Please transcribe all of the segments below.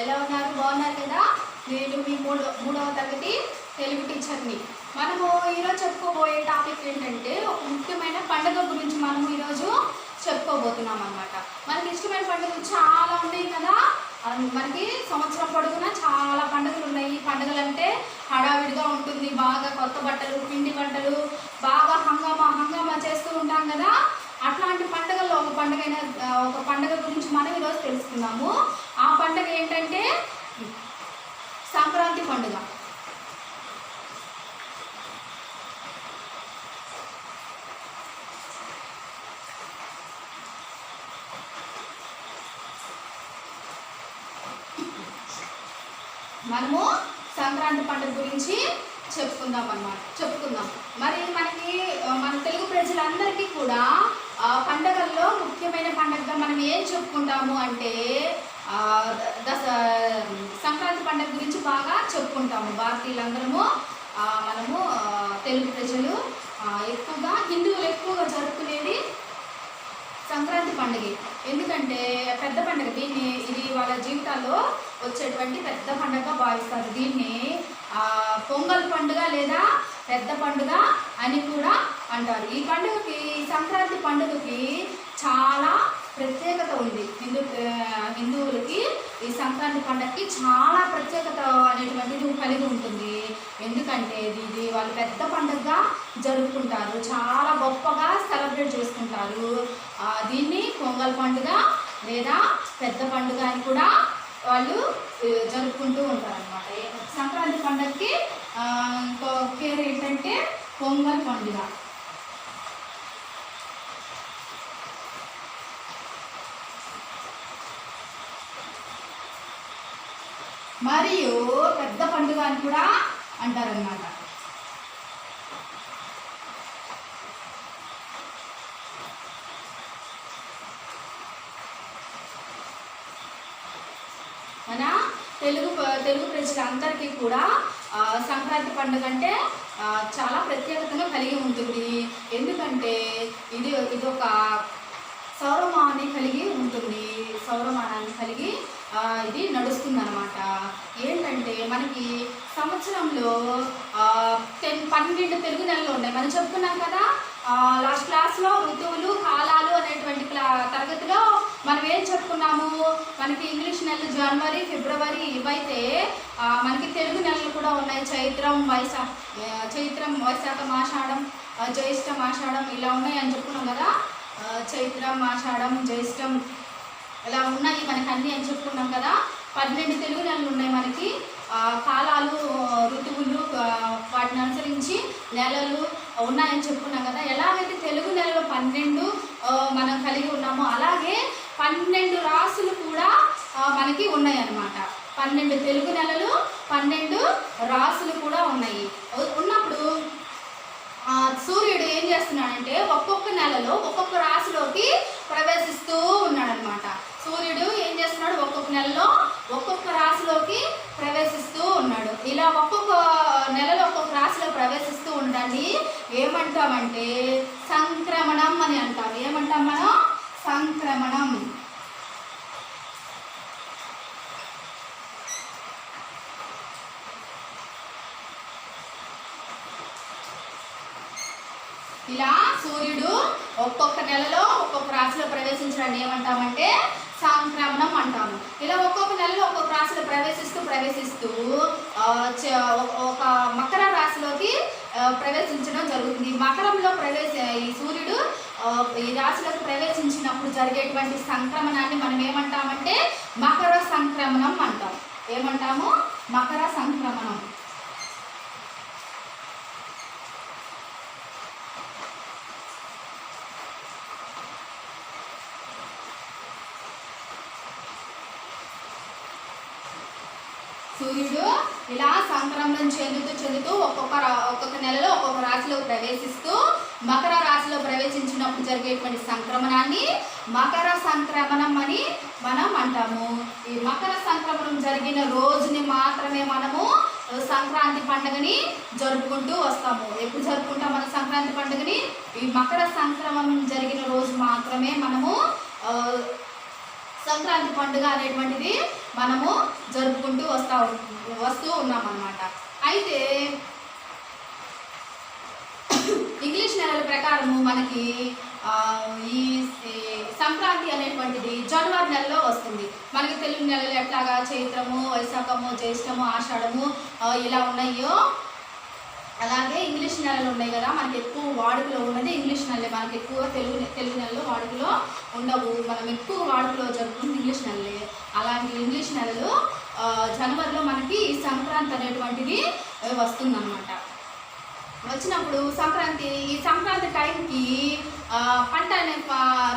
ఎలా ఉన్నారు? బాగున్నారు కదా? నేను మీ మూడో మూడవ తరగతి తెలుగు టీచర్ని. మనము ఈరోజు చెప్పుకోబోయే టాపిక్ ఏంటంటే ఒక ముఖ్యమైన పండుగ గురించి మనము ఈరోజు చెప్పుకోబోతున్నాం అనమాట మనకి ఇష్టమైన పండుగలు చాలా ఉన్నాయి కదా? మనకి సంవత్సరం పొడుగున చాలా పండుగలు ఉన్నాయి. ఈ పండుగలు అంటే హడావిడిగా ఉంటుంది. బాగా కొత్త బట్టలు పిండి వంటలు బాగా హంగామా హంగామా చేస్తూ ఉంటాం కదా? అట్లాంటి పండుగల్లో ఒక పండుగ అయిన ఒక పండుగ గురించి మనం ఈరోజు తెలుసుకుందాము. పండుగ ఏంటంటే సంక్రాంతి పండుగ. మనము సంక్రాంతి పండుగ గురించి చెప్పుకుందాం అన్నమాట. చెప్పుకుందాం. మరి మనకి మన తెలుగు ప్రజలందరికీ కూడా పండగల్లో ముఖ్యమైన పండుగగా మనం ఏం చెప్పుకుంటాము అంటే దస సంక్రాంతి పండుగ గురించి బాగా చెప్పుకుంటాము. భారతీయులందరము మనము తెలుగు ప్రజలు ఎక్కువగా హిందువులు ఎక్కువగా జరుపుకునేది సంక్రాంతి పండుగ. ఎందుకంటే పెద్ద పండుగ దీన్ని ఇది వాళ్ళ జీవితాల్లో వచ్చేటువంటి పెద్ద పండుగ భావిస్తారు. దీన్ని పొంగల్ పండుగ లేదా పెద్ద పండుగ అని కూడా అంటారు. ఈ పండుగకి ఈ సంక్రాంతి పండుగకి చాలా ప్రత్యేకత ఉంది. హిందూ హిందువులకి ఈ సంక్రాంతి పండగకి చాలా ప్రత్యేకత అనేటువంటిది కలిగి ఉంటుంది. ఎందుకంటే ఇది ఇది వాళ్ళు పెద్ద పండుగగా జరుపుకుంటారు. చాలా గొప్పగా సెలబ్రేట్ చేసుకుంటారు. దీన్ని పొంగల్ పండుగ లేదా పెద్ద పండుగ అని కూడా వాళ్ళు జరుపుకుంటూ ఉంటారు అనమాట సంక్రాంతి పండుగకి ఇంకో పేరు ఏంటంటే పొంగల్ పండుగ. మరియు పెద్ద పండుగ అని కూడా అంటారనమాట మన తెలుగు తెలుగు ప్రజలందరికీ కూడా సంక్రాంతి పండుగ అంటే చాలా ప్రత్యేకతను కలిగి ఉంటుంది. ఎందుకంటే ఇది ఇది ఒక సౌరమాన్ని కలిగి ఉంటుంది. సౌరమానాన్ని కలిగి ఇది నడుస్తుంది అనమాట ఏంటంటే మనకి సంవత్సరంలో టెన్ పన్నెండు తెలుగు నెలలు ఉన్నాయి. మనం చెప్పుకున్నాం కదా లాస్ట్ క్లాస్లో ఋతువులు కాలాలు అనేటువంటి క్లా తరగతిలో మనం ఏం చెప్పుకున్నాము? మనకి ఇంగ్లీష్ నెలలు జనవరి ఫిబ్రవరి ఇవైతే మనకి తెలుగు నెలలు కూడా ఉన్నాయి. చైత్రం వైశాఖ చైత్రం వైశాఖం ఆషాఢం జ్యేష్టం ఆషాఢం ఇలా ఉన్నాయి అని చెప్పుకున్నాం కదా. చైత్రం ఆషాఢం జ్యేష్టం ఇలా ఉన్నాయి మనకి అన్నీ అని చెప్పుకున్నాం కదా. పన్నెండు తెలుగు నెలలు ఉన్నాయి మనకి. కాలాలు ఋతువులు వాటిని అనుసరించి నెలలు ఉన్నాయని చెప్పుకున్నాం కదా. ఎలాగైతే తెలుగు నెలలో పన్నెండు మనం కలిగి ఉన్నామో అలాగే పన్నెండు రాసులు కూడా మనకి ఉన్నాయి అన్నమాట పన్నెండు తెలుగు నెలలు పన్నెండు రాసులు కూడా ఉన్నాయి. ఉన్నప్పుడు సూర్యుడు ఏం చేస్తున్నాడంటే ఒక్కొక్క నెలలో ఒక్కొక్క రాశిలోకి ప్రవేశిస్తూ ఉన్నాడనమాట సూర్యుడు ఏం చేస్తున్నాడు? ఒక్కొక్క నెలలో ఒక్కొక్క రాశిలోకి ప్రవేశిస్తూ ఉన్నాడు. ఇలా ఒక్కొక్క నెలలో ఒక్కొక్క రాశిలో ప్రవేశిస్తూ ఉండండి ఏమంటామంటే సంక్రమణం అని అంటాం ఏమంటాం మనం? సంక్రమణం. ఇలా సూర్యుడు ఒక్కొక్క నెలలో ఒక్కొక్క రాశిలో ప్రవేశించడాన్ని ఏమంటామంటే సంక్రమణం అంటాము. ఇలా ఒక్కొక్క నెలలో ఒక్కొక్క రాశిలో ప్రవేశిస్తూ ప్రవేశిస్తూ చ- ఒక- మకర రాశిలోకి ప్రవేశించడం జరుగుతుంది. మకరంలో ప్రవేశ ఈ సూర్యుడు ఈ రాశిలోకి ప్రవేశించినప్పుడు జరిగేటువంటి సంక్రమణాన్ని మనం ఏమంటామంటే మకర సంక్రమణం అంటాం. ఏమంటాము? మకర సంక్రమణం. సూర్యుడు ఇలా సంక్రమణం చెందుతూ చెందుతూ ఒక్కొక్క రా- ఒక్కొక్క నెలలో ఒక్కొక్క రాశిలో ప్రవేశిస్తూ మకర రాశిలో ప్రవేశించినప్పుడు జరిగేటువంటి సంక్రమణాన్ని మకర సంక్రమణం అని మనం అంటాము. ఈ మకర సంక్రమణం జరిగిన రోజుని మాత్రమే మనము సంక్రాంతి పండుగని జరుపుకుంటూ వస్తాము. ఎప్పుడు జరుపుకుంటాం మన సంక్రాంతి పండుగని? ఈ మకర సంక్రమణం జరిగిన రోజు మాత్రమే మనము సంక్రాంతి పండుగ అనేటువంటిది మనము జరుపుకుంటూ వస్తా వస్తూ ఉన్నాం అన్నమాట అయితే ఇంగ్లీష్ నెలల ప్రకారము మనకి ఈ సంక్రాంతి అనేటువంటిది జనవరి నెలలో వస్తుంది. మనకి తెలుగు నెలలు ఎట్లాగా చైత్రము వైశాఖము జ్యేష్టము ఆషాఢము ఇలా ఉన్నాయో అలాగే ఇంగ్లీష్ నెలలు ఉన్నాయి కదా మనకి ఎక్కువ వాడుకలో ఉన్నది ఇంగ్లీష్ నెలలే. మనకి ఎక్కువ తెలుగు తెలుగు నెలలు వాడుకలో ఉండవు. మనం ఎక్కువ వాడుకలో జరుగుతుంది ఇంగ్లీష్ నెలలే. అలాంటి ఇంగ్లీష్ నెలలు జనవరిలో మనకి ఈ సంక్రాంతి అనేటువంటిది వస్తుందన్నమాట. వచ్చినప్పుడు సంక్రాంతి ఈ సంక్రాంతి టైంకి పంట అనే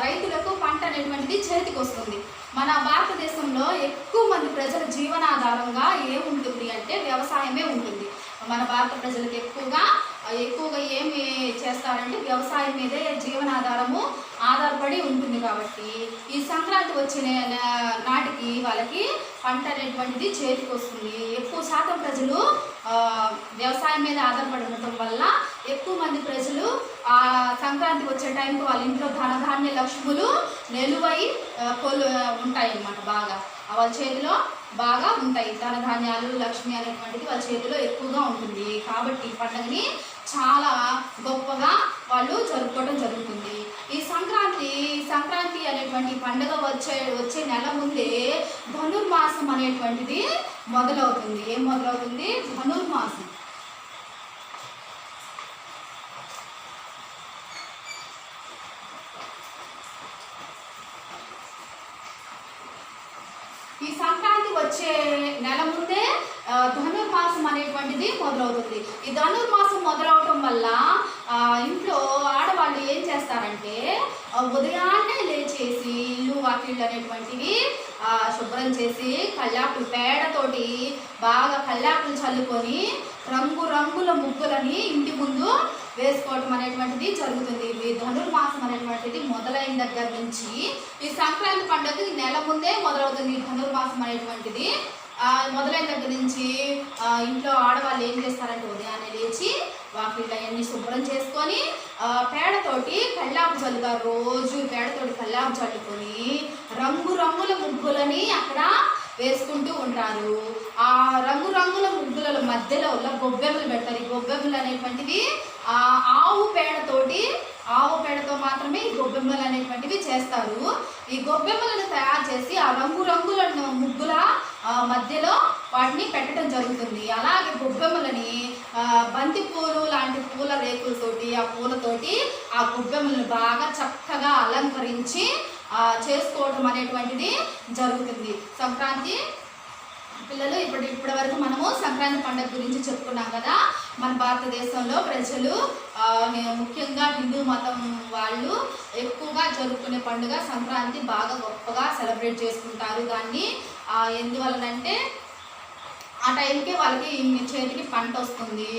రైతులకు పంట అనేటువంటిది చేతికి వస్తుంది. మన భారతదేశంలో ఎక్కువ మంది ప్రజల జీవనాధారంగా ఏముంటుంది అంటే వ్యవసాయమే ఉంటుంది. మన భారత ప్రజలకు ఎక్కువగా ఎక్కువగా ఏమి చేస్తారంటే వ్యవసాయం మీదే జీవనాధారము ఆధారపడి ఉంటుంది కాబట్టి ఈ సంక్రాంతి వచ్చిన నా- నాటికి వాళ్ళకి పంట అనేటువంటిది చేతికి వస్తుంది ఎక్కువ శాతం ప్రజలు వ్యవసాయం మీద ఆధారపడి ఉండటం వల్ల ఎక్కువ మంది ప్రజలు ఆ సంక్రాంతి వచ్చే టైంకి వాళ్ళ ఇంట్లో ధనధాన్య లక్ష్ములు నిలువై కొలు ఉంటాయి అన్నమాట బాగా. వాళ్ళ చేతిలో బాగా ఉంటాయి. ధనధాన్యాలు లక్ష్మి అనేటువంటిది వాళ్ళ చేతిలో ఎక్కువగా ఉంటుంది. కాబట్టి పండుగని చాలా గొప్పగా వాళ్ళు జరుపుకోవడం జరుగుతుంది. ఈ సంక్రాంతి సంక్రాంతి అనేటువంటి పండుగ వచ్చే వచ్చే నెల ముందే ధనుర్మాసం అనేటువంటిది మొదలవుతుంది. ఏం మొదలవుతుంది? ధనుర్మాసం. ఈ సం వచ్చే నెల ముందే ధనుర్మాసం అనేటువంటిది మొదలవుతుంది. ఈ ధనుర్మాసం మొదలవటం వల్ల ఇంట్లో ఆడవాళ్ళు ఏం చేస్తారంటే ఉదయాన్నే లేచేసి వాకిళ్ళు అనేటువంటివి శుభ్రం చేసి కల్లాకులు పేడతోటి బాగా కల్లాకులు చల్లుకొని రంగు రంగుల ముగ్గులని ఇంటి ముందు వేసుకోవటం అనేటువంటిది జరుగుతుంది. ఇది ధనుర్మాసం అనేటువంటిది మొదలైన దగ్గర నుంచి ఈ సంక్రాంతి పండుగ నెల ముందే మొదలవుతుంది ధనుర్మాసం అనేటువంటిది. మొదలైన దగ్గర నుంచి ఇంట్లో ఆడవాళ్ళు ఏం చేస్తారంటే ఉదయాన్నే లేచి వాకిళ్ళు అవన్నీ శుభ్రం చేసుకొని పేడతోటి కల్లాపు చల్లుతారు రోజు పేడతోటి కల్లాపు చల్లుకొని రంగు రంగుల ముగ్గులని అక్కడ వేసుకుంటూ ఉంటారు. ఆ రంగు రంగుల ముగ్గుల మధ్యలో ఇలా గొబ్బెమ్మలు పెడతారు. ఈ గొబ్బెమ్మలు అనేటువంటివి ఆవు పేడతోటి ఆవు పేడతో మాత్రమే ఈ గొబ్బెమ్మలు అనేటువంటివి చేస్తారు. ఈ గొబ్బెమ్మలను తయారు చేసి ఆ రంగురంగుల ముగ్గుల మధ్యలో వాటిని పెట్టడం జరుగుతుంది. అలాగే గొబ్బెమ్మలని బంతి పూలు లాంటి పూల రేకులతోటి ఆ పూలతోటి ఆ గొబ్బెమ్మలను బాగా చక్కగా అలంకరించి చేసుకోవటం అనేటువంటిది జరుగుతుంది. సంక్రాంతి పిల్లలు ఇప్పుడు ఇప్పటి వరకు మనము సంక్రాంతి పండుగ గురించి చెప్పుకున్నాం కదా. మన భారతదేశంలో ప్రజలు ముఖ్యంగా హిందూ మతం వాళ్ళు ఎక్కువగా జరుపుకునే పండుగ సంక్రాంతి. బాగా గొప్పగా సెలబ్రేట్ చేసుకుంటారు. దాన్ని ఎందువలనంటే ఆ టైంకి వాళ్ళకి చేతికి పంట వస్తుంది.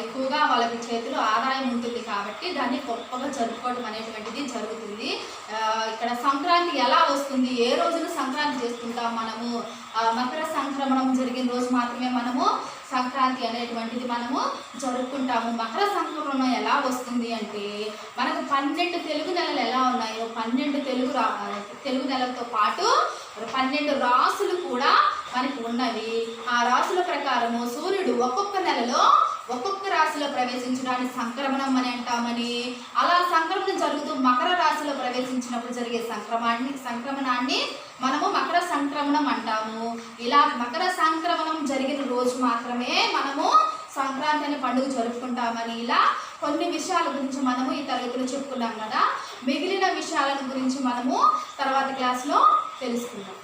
ఎక్కువగా వాళ్ళకి చేతిలో ఆదాయం ఉంటుంది కాబట్టి దాన్ని గొప్పగా జరుపుకోవడం అనేటువంటిది జరుగుతుంది. ఇక్కడ సంక్రాంతి ఎలా వస్తుంది? ఏ రోజున సంక్రాంతి చేసుకుంటాం మనము? మకర సంక్రమణం జరిగిన రోజు మాత్రమే మనము సంక్రాంతి అనేటువంటిది మనము జరుపుకుంటాము. మకర సంక్రమణం ఎలా వస్తుంది అంటే మనకు పన్నెండు తెలుగు నెలలు ఎలా ఉన్నాయో పన్నెండు తెలుగు రా తెలుగు నెలలతో పాటు పన్నెండు రాసులు కూడా మనకి ఉన్నవి ఆ రాశుల ప్రకారము సూర్యుడు ఒక్కొక్క నెలలో ఒక్కొక్క రాశిలో ప్రవేశించడానికి సంక్రమణం అని అంటామని. అలా సంక్రమణం జరుగుతూ మకర రాశిలో ప్రవేశించినప్పుడు జరిగే సంక్రమాన్ని సంక్రమణాన్ని మనము మకర సంక్రమణం అంటాము. ఇలా మకర సంక్రమణం జరిగిన రోజు మాత్రమే మనము సంక్రాంతి అనే పండుగ జరుపుకుంటామని. ఇలా కొన్ని విషయాల గురించి మనము ఈ తరగతిలో చెప్పుకున్నాం కదా. మిగిలిన విషయాల గురించి మనము తర్వాత క్లాస్లో తెలుసుకుందాం